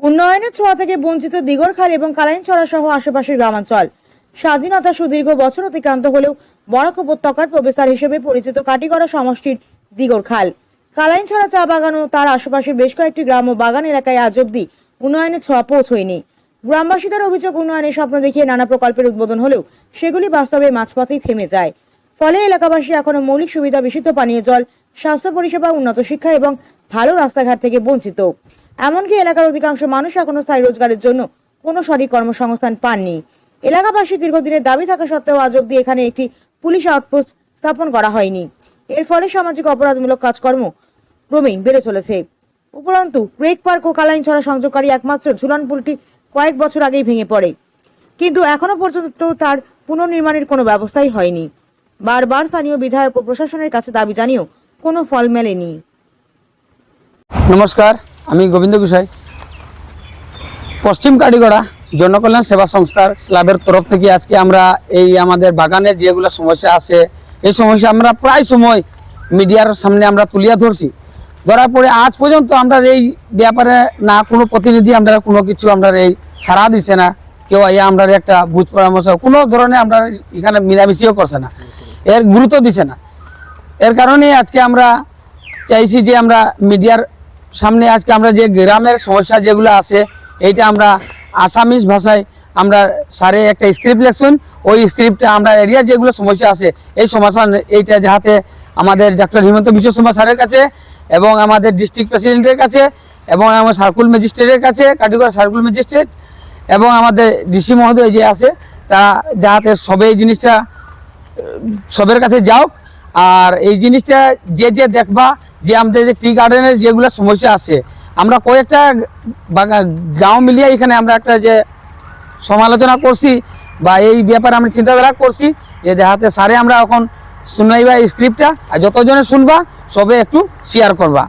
উন্নয়নের ছোঁয়া থেকে বঞ্চিত দিগরখাল এবং কালাইনছড়া সহ আশেপাশের গ্রামাঞ্চল। স্বাধীনতা সুদীর্ঘ বছর অতিক্রান্ত হলেও বরাক উপত্যকার প্রবেশার হিসেবে পরিচিত কাটিগড়া সমষ্টির দিগরখাল কালাইনছড়া চা বাগান ও তার আশেপাশের বেশ কয়েকটি গ্রাম ও বাগান এলাকায় আজ অব্দি উন্নয়নের ছোঁয়া পৌঁছয়নি। গ্রামবাসীদের অভিযোগ উন্নয়নের স্বপ্ন দেখিয়ে নানা প্রকল্পের উদ্বোধন হলেও সেগুলি বাস্তবে মাঝপথেই থেমে যায়। ফলে এলাকাবাসী এখনও মৌলিক সুবিধা, বিশুদ্ধ পানীয় জল, স্বাস্থ্য পরিষেবা, উন্নত শিক্ষা এবং ভালো রাস্তাঘাট থেকে বঞ্চিত। এমনকি এলাকার অধিকাংশ মানুষ এখনও স্থায়ী রোজগারের জন্য কোনো সঠিক কর্মসংস্থান পাননি। এলাকাবাসী দীর্ঘদিনের দাবি থাকা সত্ত্বেও আজ অব্দি এখানে একটি পুলিশ আউটপোস্ট স্থাপন করা হয়নি। এর ফলে সামাজিক অপরাধমূলক কাজকর্ম ক্রমেই বেড়ে চলেছে। উপরন্তু, ক্রেক পার্ক ও কালাইন ছড়া সংযোগকারী একমাত্র ঝুলন পুলটি কয়েক বছর আগেই ভেঙে পড়ে। কিন্তু এখনও পর্যন্ত তার পুনর্নির্মাণের কোনো ব্যবস্থাই হয়নি। বারবার স্থানীয় বিধায়ক ও প্রশাসনের কাছে দাবি জানিয়েও কোনো ফল মেলেনি। নমস্কার। আমি গোবিন্দ গোসাই। পশ্চিম কাটিগড়া জনকল্যাণ সেবা সংস্থার ক্লাবের তরফ থেকে আজকে আমরা এই আমাদের বাগানের যেগুলো সমস্যা আছে, এই সমস্যা আমরা প্রায় সময় মিডিয়ার সামনে আমরা তুলিয়া ধরছি। ধরার পরে আজ পর্যন্ত আমরা এই ব্যাপারে না কোনো প্রতিনিধি আমরা কোনো কিছু আমরা এই সাড়া দিছে না। কেউ এই আমরা একটা বুঝ পরামর্শ, কোনো ধরনের আমরা এখানে মিলামিশিও করছে না। এর গুরুত্ব দিছে না। এর কারণে আজকে আমরা চাইছি যে আমরা মিডিয়ার সামনে আজকে আমরা যে গ্রামের সমস্যা যেগুলো আছে, এইটা আমরা আসামিস ভাষায় আমরা স্যারে একটা স্ক্রিপ্ট লেখছেন। ওই স্ক্রিপ্টে আমরা এরিয়া যেগুলো সমস্যা আছে, এই সমস্যা এইটা যাহাতে আমাদের ডক্টর হিমন্ত বিশ্ব শর্মা স্যারের কাছে এবং আমাদের ডিস্ট্রিক্ট প্রেসিডেন্টের কাছে এবং আমার সার্কুল ম্যাজিস্ট্রেটের কাছে, কাটিগড়া সার্কুল ম্যাজিস্ট্রেট এবং আমাদের ডিসি মহোদয় যে আছে, তা যাহাতে সবে এই জিনিসটা, সবের কাছে যাও আর এই জিনিসটা যে যে দেখবা যে আমাদের যে টি গার্ডেনের যেগুলো সমস্যা আছে, আমরা কয়েকটা গাঁও মিলিয়ে এখানে আমরা একটা যে সমালোচনা করছি বা এই ব্যাপারে আমরা চিন্তাধারা করছি যে দেখাতে সারে আমরা এখন শুনাইবা স্ক্রিপ্টটা আর যতজনে শুনবা সবে একটু শেয়ার করবা।